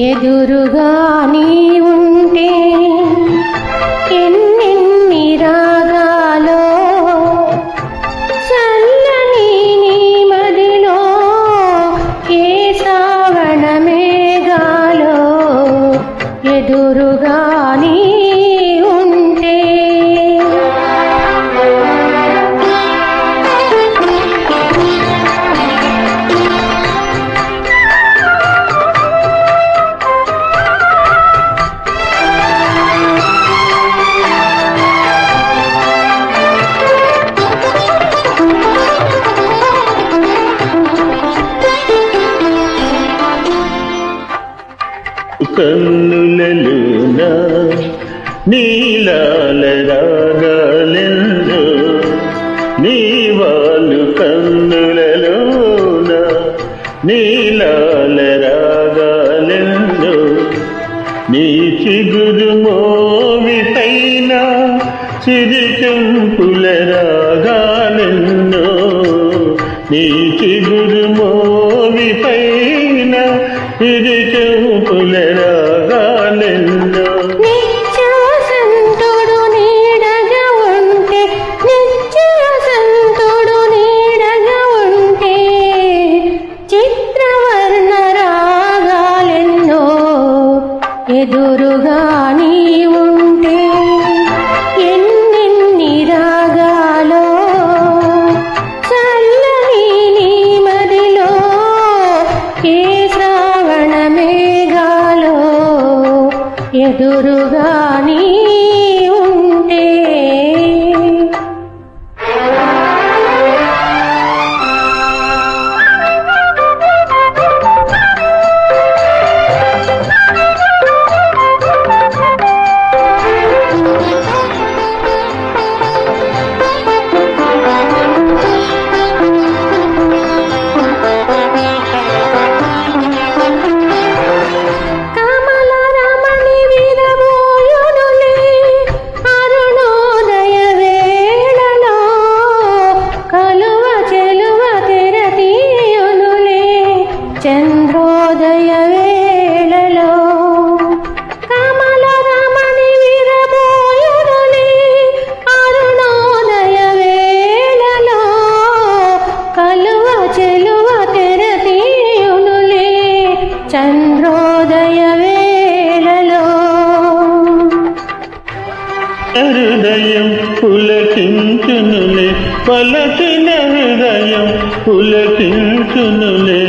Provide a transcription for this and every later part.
ఎదురుగా నీ ఉంటే ఎన్నెన్ని రాగాలో చల్లని నీ మదిలో ఏ శ్రావణ ఎదురు కన్నులలోన నీలాల రాగాలెందో నీవాలు కన్నులలోన నీలాల రాగాలెందు నీ చిగురు మోవి పైన చిరికెంపుల రాగాలెన్నో నీ చిగురు మోవి ఎదురుగా నీ ఉంటే ఎన్నెన్ని రాగాలో చల్లని నీ మదిలో ఏ శ్రావణ మేఘాలో ఎదురుగా నీ చంద్రోదయ వేళలో హృదయం పులకించునులే పలకిన హృదయం పులకించునులే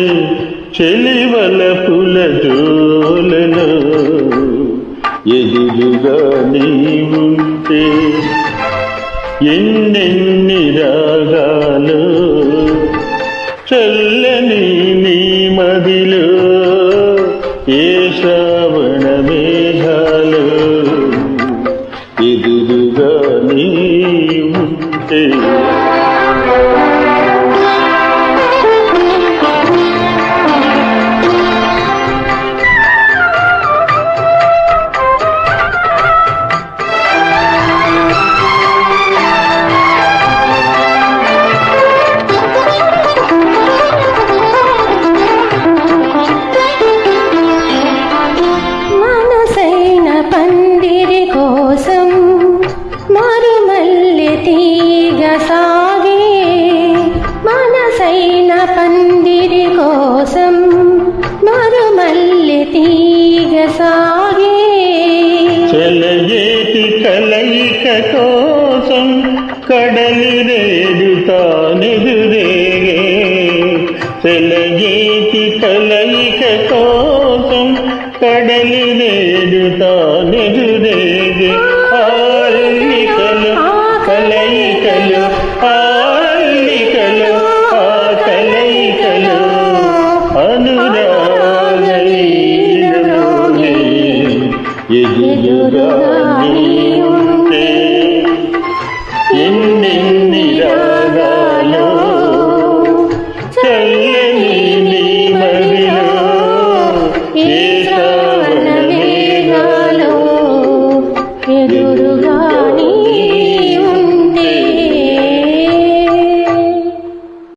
చెలివల పుల జోలలో ఎదురుగా నీవుంటే ఎన్నెన్ని రాగాలు చల్లని నీ మదిలో ఉంటే సాగే. చెలయేటి కలయిక కోసం కడలి రేడుతానెదురేగే చెలయేటి కలయిక కోసం కడలి రేడుతానెదురేగే ఆల్లికలు ఎదురుగా నీవు